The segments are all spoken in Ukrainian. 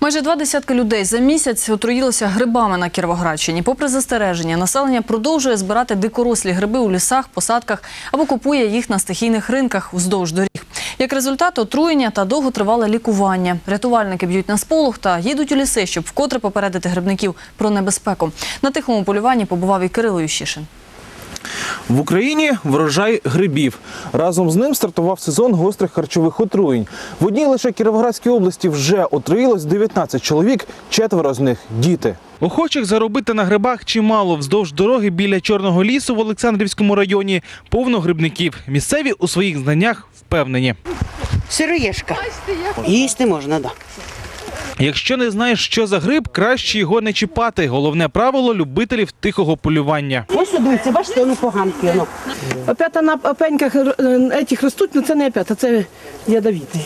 Майже два десятки людей за місяць отруїлося грибами на Кіровоградщині. Попри застереження, населення продовжує збирати дикорослі гриби у лісах, посадках або купує їх на стихійних ринках уздовж доріг. Як результат, отруєння та довготривале лікування. Рятувальники б'ють на сполох та їдуть у ліси, щоб вкотре попередити грибників про небезпеку. На тихому полюванні побував і Кирило Ющишин. В Україні врожай грибів. Разом з ним стартував сезон гострих харчових отруєнь. В одній лише Кіровоградській області вже отруїлось 19 чоловік, четверо з них діти. Охочих заробити на грибах чимало. Вздовж дороги біля Чорного лісу в Олександрівському районі повно грибників. Місцеві у своїх знаннях впевнені. Сироєшка. Їсти можна, так. Якщо не знаєш, що за гриб, краще його не чіпати. Головне правило любителів тихого полювання. Ось дивіться, бачите, воно поганки. Воно. Опята на опеньках е, ростуть, але це не опята, це ядовітий.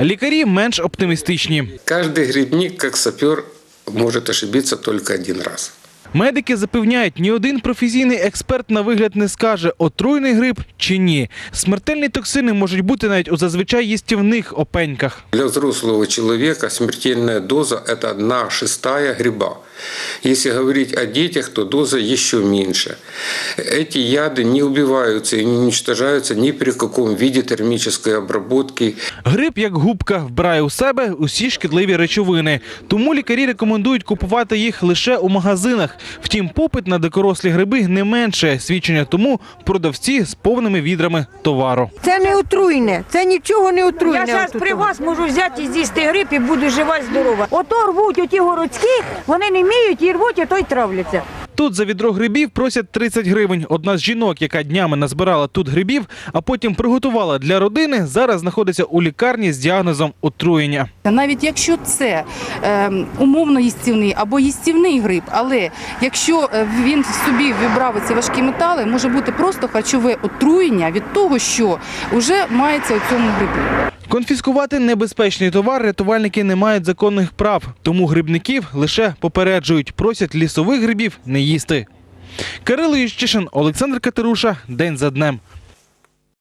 Лікарі менш оптимістичні. Кожен грибник, як сапер, може ошибитися тільки один раз. Медики запевняють, ні один професійний експерт на вигляд не скаже, отруйний гриб чи ні. Смертельні токсини можуть бути навіть у зазвичай їстівних опеньках. Для взрослого человека смертельная доза – это одна шестая гриба. Если говорить о детях, то доза еще меньше. Эти яды не убиваются и не уничтожаются ни при каком виде термической обработки. Гриб, як губка, вбирає у себе усі шкідливі речовини. Тому лікарі рекомендують купувати їх лише у магазинах. Втім, попит на дикорослі гриби не менше. Свідчення тому продавці з повними відрами товару. Це не отруйне, це нічого не отруйне. Я зараз при вас можу взяти і з'їсти гриб і буду жива і здорова. Ото рвуть оті городські, вони не вміють і рвуть, а то й травляться. Тут за відро грибів просять 30 гривень. Одна з жінок, яка днями назбирала тут грибів, а потім приготувала для родини, зараз знаходиться у лікарні з діагнозом отруєння. Навіть якщо це е, умовно їстівний або їстівний гриб, але якщо е, він в собі вібрав ці важкі метали, може бути просто харчове отруєння від того, що вже мається у цьому грибі. Конфіскувати небезпечний товар рятувальники не мають законних прав, тому грибників лише попереджують, просять лісових грибів не їсти. Кирило Ющишин, Олександр Катеруша. День за днем.